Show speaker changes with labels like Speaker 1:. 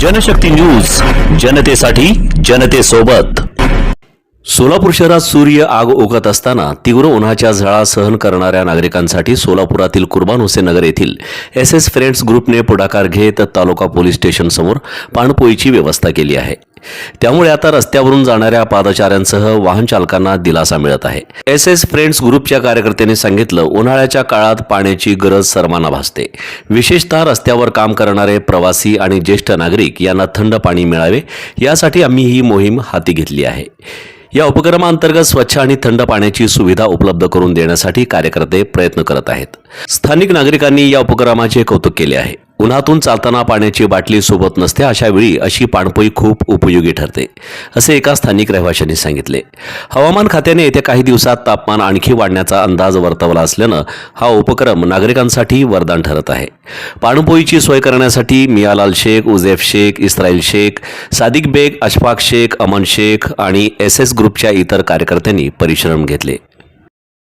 Speaker 1: Janshakti news जनतेसाठी जनतेसोबत. सोलापूर शहरात सूर्य आग ओकत असताना तीव्र उन्हाच्या झळा सहन करणाऱ्या नागरिकांसाठी सोलापुरातील कुर्बान हुसेन नगर येथील एस एस फ्रेंड्स ग्रुपने पुढाकार घेत तालुका पोलीस स्टेशन समोर पाणपोईची व्यवस्था केली आहे. त्यामुळे आता रस्त्यावरून जाणाऱ्या पादचाऱ्यांसह वाहन चालकांना दिलासा मिळत आहे. एस एस फ्रेंड्स ग्रुपच्या कार्यकर्त्यांनी सांगितलं उन्हाळ्याच्या काळात पाण्याची गरज सर्वांना भासते. विशेषतः रस्त्यावर काम करणारे प्रवासी आणि ज्येष्ठ नागरिक यांना थंड पाणी मिळावे यासाठी आम्ही ही मोहीम हाती घेतली आहे. या उपक्रमाअंतर्गत स्वच्छ आणि थंड पाण्याची सुविधा उपलब्ध करून देण्यासाठी कार्यकर्ते प्रयत्न करत आहेत. स्थानिक नागरिकांनी या उपक्रमाचे कौतुक केले आहे. उन्हातून चालताना पाण्याची बाटली सोबत नसते अशा वेळी अशी पाणपोई खूप उपयोगी ठरते असे एका स्थानिक रहिवाशांनी सांगितले. हवामान खात्याने येत्या काही दिवसात तापमान आणखी वाढण्याचा अंदाज वर्तवला असल्यानं हा उपक्रम नागरिकांसाठी वरदान ठरत आहे. पाणपोईची सोय करण्यासाठी मियालाल शेख उझेफ शेख इस्राईल शेख सादिक बेग अशफाक शेख अमन शेख आणि एस एस ग्रुपच्या इतर कार्यकर्त्यांनी परिश्रम घेतले.